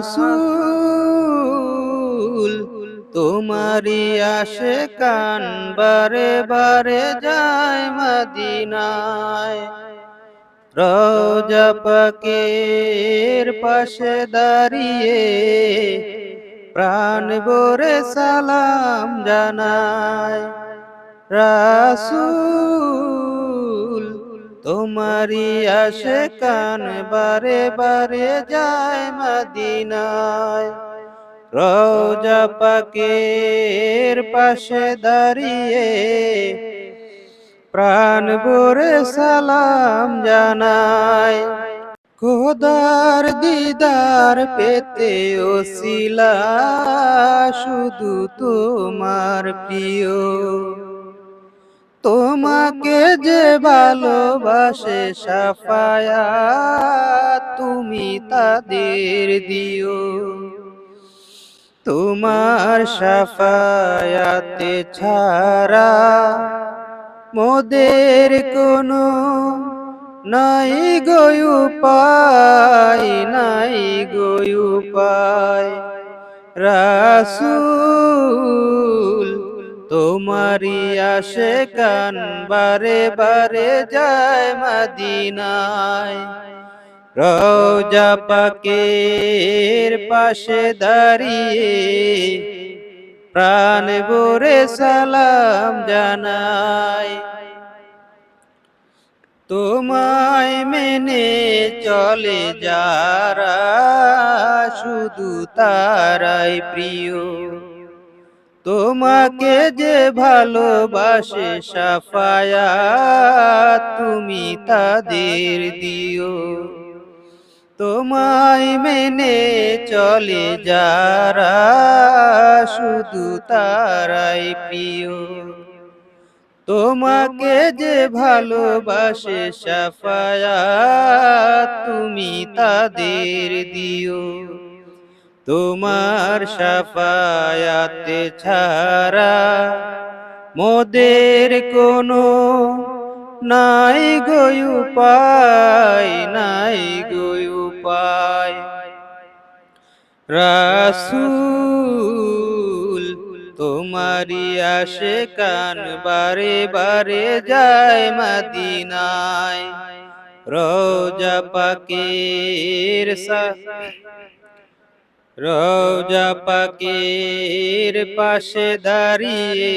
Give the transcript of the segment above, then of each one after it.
রাসূল তোমারি আসে কান বারে বারে যায় মদিনায়। রোজা পাশে দাঁড়িয়ে প্রাণ ভরে সালাম জানায়। রাসূল তোমারি আসে কান বারে বারে যায় মদিনায়। রোজা পাকের পাশে দাঁড়িয়ে প্রাণ ভরে সালাম জানায়। খোদার দিদার পেতে ওসিলা, শুধু তোমার প্রিয়। তোমাকে যে ভালোবাসে সাফায়া তুমি তাদের দিও। তোমার সাফায়াতে ছাড়া মোদের কোনো নাই গয়ু পায় নাই গয়ু পায় রাসূল তোমারি আসে কান বারে বারে যায় মদিনায়। রোজা পাকের পাশে দাঁড়িয়ে প্রাণ ভরে সালাম জানাই তোমায় মেনে চলে যারা, শুধু তারাই প্রিয়। তোমাকে যে ভালোবাসে সাফায়া তুমি তাদের দিও। তোমায় মেনে চলে যারা, শুধু তারাই প্রিয়। তোমাকে যে ভালোবাসে সাফায়া তুমি তাদের দিও। তোমার সাফায়াতে ছাড়া মোদের কোনো নাই গয়ু পায় নাই গয়ু পায় রাসূল তোমারি আসে কান বারে বারে যায় মদিনায়। রোজা পাকের সা রোজা পাকের পাশে দাঁড়িয়ে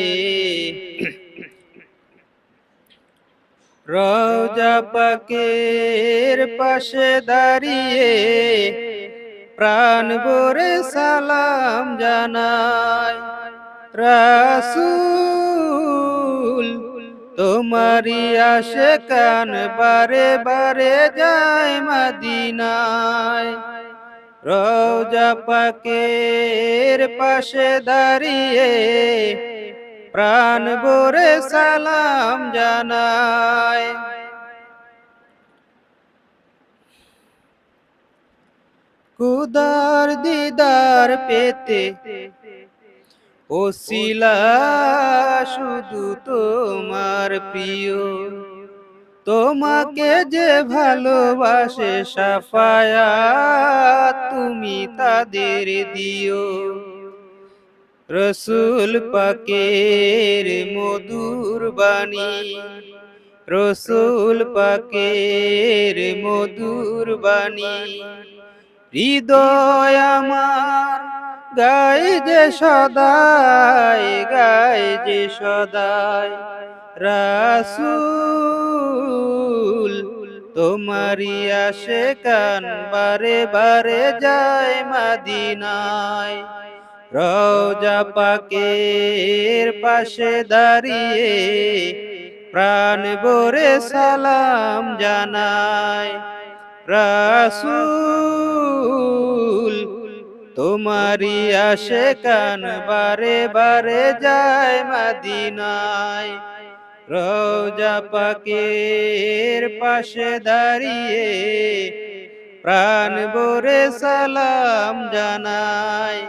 রোজা পাকের পাশে দাঁড়িয়ে প্রাণ ভরে সালাম জানায় রাসূল তোমারি আসে কান বারে বারে যায় মদিনায়। রোজা পাকের পাশে দাঁড়িয়ে প্রাণ ভরে সালাম জানায়। কুদার দিদার পেতে ওসিলা শুধু তোমার প্রিয়। তোমাকে যে ভালোবাসে সাফায়া তুমি তাদের দিও। রসুল পাকের মধুর বাণী। রসুল পাকের মধুর বাণী। হৃদয় আমার গাই যে সদায় গাই যে সদাই রাসূল তোমারি আসে কান বারে বারে যায় মদিনায়। রোজা পাকের পাশে দাঁড়িয়ে প্রাণ ভরে সালাম জানায়। রাসূল তোমারি আসে কান বারে বারে যায় মদিনায়। রোজা পাকের পাশে দাঁড়িয়ে প্রাণ ভরে সালাম জানায়